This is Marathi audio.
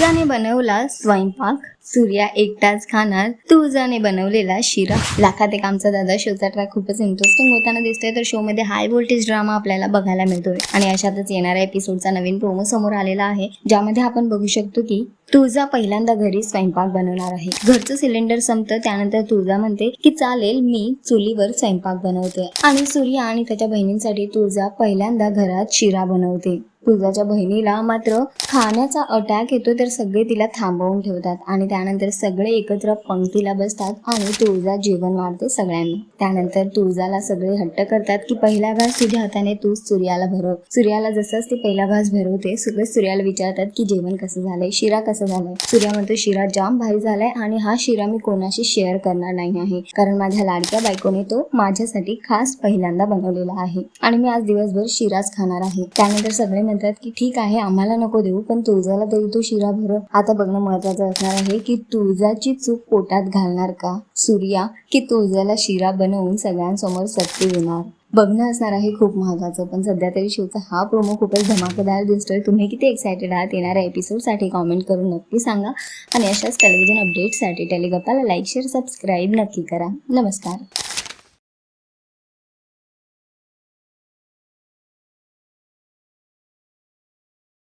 तुळजाने बनवला स्वयंपाक. सूर्या एकटाच खाणार. तुळजाने बनवलेला शिरा. लाखात एक आमचा दादा शोचा ट्रॅक खूपच इंटरेस्टिंग होताना दिसतोय. तर शो मध्ये हाय व्होल्टेज ड्रामा आपल्याला बघायला मिळतोय. आणि अशातच येणाऱ्या एपिसोडचा नवीन प्रोमो समोर आलेला आहे. ज्यामध्ये आपण बघू शकतो की तुळजा पहिल्यांदा घरी स्वयंपाक बनवणार आहे. घरचं सिलेंडर संपतं त्यानंतर तुळजा म्हणते की चालेल मी चुलीवर स्वयंपाक बनवते आणि सूर्या आणि त्याच्या बहिणींसाठी तुळजा पहिल्यांदा घरात शिरा बनवते. तुळजाच्या बहिणीला मात्र खाण्याचा अटॅक येतो तर सगळे तिला थांबवून ठेवतात. आणि त्यानंतर सगळे एकत्र पंक्तीला बसतात आणि तुळजा जेवण वाढते सगळ्यांना. त्यानंतर तुळजाला सगळे हट्ट करतात की पहिला घास तुझ्या हाताने तू सूर्याला भरव. सूर्याला जसंच ते पहिला घास भरवते सगळे सूर्याला विचारतात की जेवण कसं झालंय शिरा कसं झालंय? सूर्या म्हणतो शिरा जाम भारी झालाय आणि हा शिरा मी कोणाशी शेअर करणार नाही आहे. कारण माझ्या लाडक्या बायकोने तो माझ्यासाठी खास पहिल्यांदा बनवलेला आहे. आणि मी आज दिवसभर शिराच खाणार आहे. त्यानंतर सगळे म्हणतात की ठीक आहे आम्हाला नको देऊ पण तुळजाला तरी तो शिरा भर. आता बघणं महत्वाचं असणार आहे की तुळजाची चूक पोटात घालणार का? सूर्या की तुळजाला शिरा बनवून सगळ्यांसमोर सत्य देणार? बघणं असणार आहे खूप महत्वाचं पण सध्या तरी शिवचा हा प्रोमो खूपच धमाकेदार दिसतोय. तुम्ही किती एक्सायटेड आहात? येणाऱ्या एपिसोडसाठी कॉमेंट करून नक्की सांगा. आणि अशाच टेलिव्हिजन अपडेटसाठी टेलिगपाला लाईक शेअर सबस्क्राईब नक्की करा. नमस्कार.